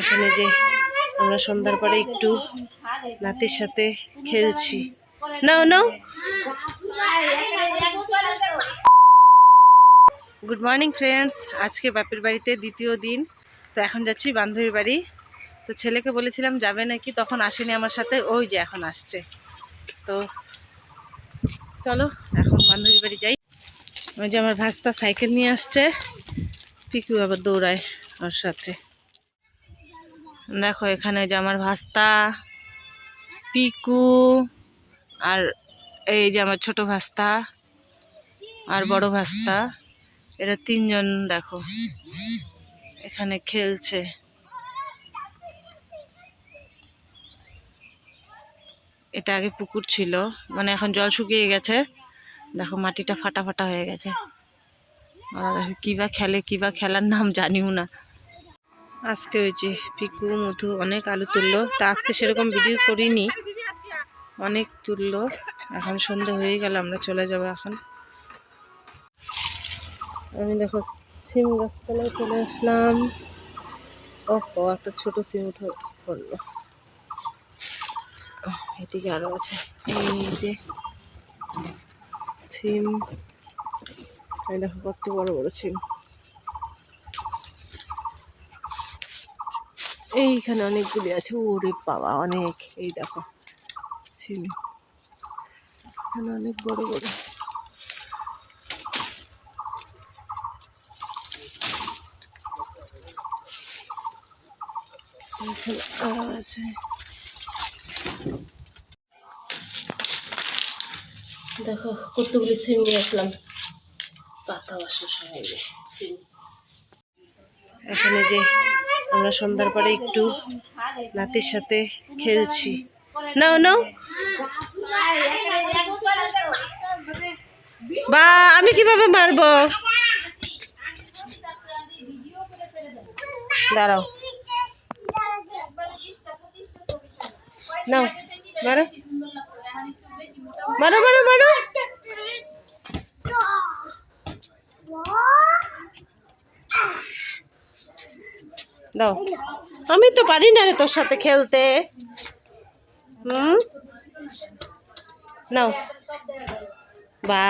এখানে যে আমরা সন্ধ্যার পরে একটু নাতির সাথে খেলছি। নাও নাও। গুড মর্নিং ফ্রেন্ডস আজকে বাপের বাড়িতে দ্বিতীয় দিন। তো এখন যাচ্ছি বান্ধবীর বাড়ি। তো ছেলেকে বলেছিলাম, যাবে নাকি? তখন আসেনি আমার সাথে। ওই যে এখন আসছে। তো চলো, এখন বান্ধবীর বাড়ি যাই। ওই যে আমার ভাস্তা সাইকেল নিয়ে আসছে। পিকু আবার দৌড়ায় ওর সাথে। দেখো এখানে যে আমার ভাস্তা, পিকু, আর এই যে আমার ছোট ভাস্তা আর বড় ভাস্তা, এরা তিনজন দেখো, এখানে খেলছে। এটা আগে পুকুর ছিল মানে এখন জল শুকিয়ে গেছে। দেখো মাটিটা ফাটা ফাটা হয়ে গেছে। ওরা দেখো কিবা খেলে, কী বা খেলার নাম জানিও না। আজকে ওই যে পিকু, মধু অনেক আলু তুললো। তা আজকে সেরকম ভিডিও করিনি। অনেক তুললো। এখন সন্ধে হয়ে গেল, আমরা চলে যাব এখন। আমি দেখো, সিম গাছতলায় চলে আসলাম। ওহো, একটা ছোট সিম উঠে পড়ল। এদিকে আরও আছে। এই যে সিম। দেখো, কত বড় বড় সিম। এইখানে অনেকগুলি আছে। ওরে বাবা, অনেক। এই দেখো সিম এখানে অনেক বড় বড়। আছে। দেখো, কতগুলি সিম নিয়ে আসলাম। পাতা বাসা সবাই এখানে যে আমরা সন্ধ্যার পরে একটু নাতির সাথে খেলছি। নাও নাও। বা, আমি কীভাবে মারবো? দাঁড়াও। নাও, মারো। মারো মারো মারো। দাও। আমি তো পারি না রে তোর সাথে খেলতে। হুম? নাও। বা